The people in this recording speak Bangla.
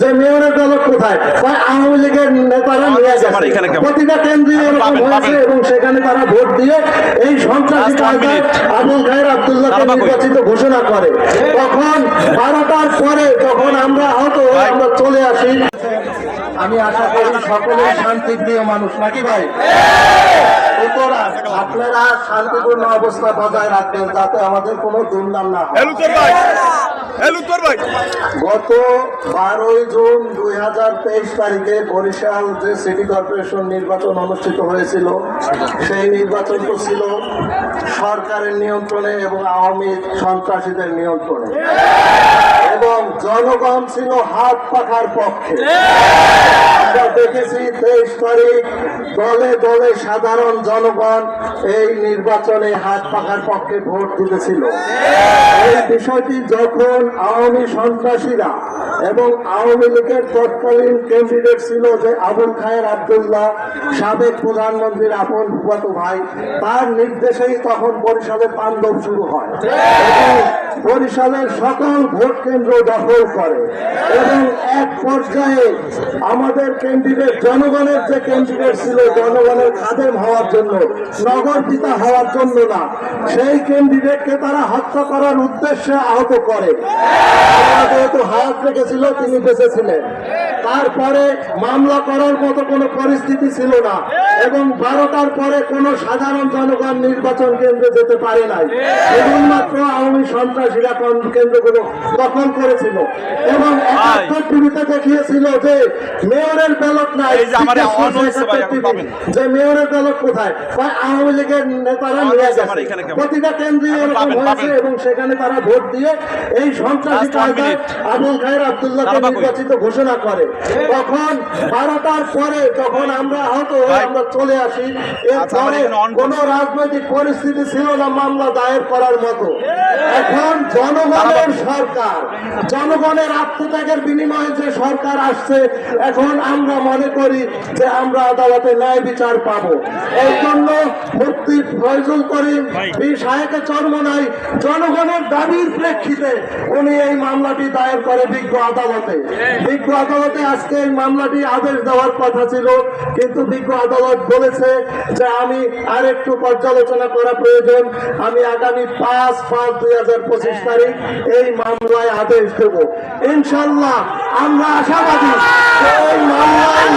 যে মেয়রের দল কোথায়? তাই আওয়ামী লীগের নেতারা নিয়ে গেছে। প্রতিটা কেন্দ্রে এরকম হয়েছে এবং সেখানে তারা ভোট দিয়ে এই সন্ত্রাসী minute. আবুল খায়ের আব্দুল্লাহকে? নির্বাচিত ঘোষণা করে। তখন বারোটার পরে যখন আমরা আহত হয়ে আমরা চলে আসি। আমি আশা করি সকলেই শান্তিপ্রিয় মানুষ নাকি ভাই? আপনারা শান্তিপূর্ণ অবস্থা বজায় রাখবেন যাতে আমাদের কোনো দুর্নাম না হয়। ভাই। গত বারোই জুন দুই হাজার তেইশ তারিখে বরিশাল যে সিটি কর্পোরেশন নির্বাচন অনুষ্ঠিত হয়েছিল, সেই নির্বাচন তো ছিল সরকারের নিয়ন্ত্রণে এবং আওয়ামী সন্ত্রাসীদের নিয়ন্ত্রণে। এবং জনগণ ছিল হাত পাখার পক্ষে। আমরা দেখেছি তেইশ তারিখ দলে দলে সাধারণ জনগণ এই নির্বাচনে হাত পাখার পক্ষে ভোট দিতেছিল। এই বিষয়টি যখন আওয়ামী সন্ত্রাসীরা এবং আওয়ামী লীগের তৎকালীন ক্যান্ডিডেট ছিল যে আবুল খায়ের আবদুল্লাহ, সাবেক প্রধানমন্ত্রীর আপন ফুফাতো ভাই, তার নির্দেশেই তখন বরিশালে তাণ্ডব শুরু হয়। এবং বরিশালের সকল ভোট কেন্দ্র দখল করে। এবং এক পর্যায়ে আমাদের ক্যান্ডিডেট জনগণের যে ক্যান্ডিডেট ছিল, জনগণের খাদেম হওয়ার জন্য, নগর পিতা হওয়ার জন্য না, সেই ক্যান্ডিডেটকে তারা হত্যা করার উদ্দেশ্যে আহত করে। যেহেতু হাত রেখেছিল, তিনি বেঁচেছিলেন তারপরে মামলা করার মতো কোনো পরিস্থিতি ছিল না। এবং বারোটার পরে কোনো সাধারণ জনগণ নির্বাচন কেন্দ্রে যেতে পারে নাই। কেবলমাত্র আওয়ামী সন্ত্রাসীরা কেন্দ্রগুলো দখল করেছিল। এবং একাত্তর টিভিতে দেখিয়েছিল যে মেয়রের ব্যালট নাই যে মেয়রের ব্যালট কোথায়? আওয়ামী লীগের নেতারা নিয়ে গেছে। প্রতিটা কেন্দ্রে এরকম হয়েছে এবং সেখানে তারা ভোট দিয়ে এই সন্ত্রাসী কায়দায় আবুল খায়ের আব্দুল্লাহকে? নির্বাচিত ঘোষণা করে। তখন বারোটার পরে যখন আমরা আহত হয়ে আমরা চলে আসি। আচ্ছা, এরপরে কোন রাজনৈতিক পরিস্থিতি ছিল না মামলা দায়ের করার মতো। এখন জনগণের সরকার জনগণের আত্মত্যাগের বিনিময়ে যে সরকার আসছে এখন আমরা মনে করি যে আমরা আদালতে ন্যায় বিচার পাবো। এই জন্য মুক্তি ফয়জুল করিম এই সাহেকে চর্মনাই জনগণের দাবির প্রেক্ষিতে উনি এই মামলাটি দায়ের করে বিজ্ঞ আদালতে। বিজ্ঞ আদালতে আজকে এই মামলাটি আদেশ দেওয়ার কথা ছিল কিন্তু বিজ্ঞ আদালত বলেছে যে আমি আর একটু পর্যালোচনা করা প্রয়োজন। আমি আগামী পাঁচ পাঁচ দুই হাজার পঁচিশ তারিখ এই মামলায় আদেশ দেব। ইনশাল্লাহ আমরা আশাবাদী এই মামলায়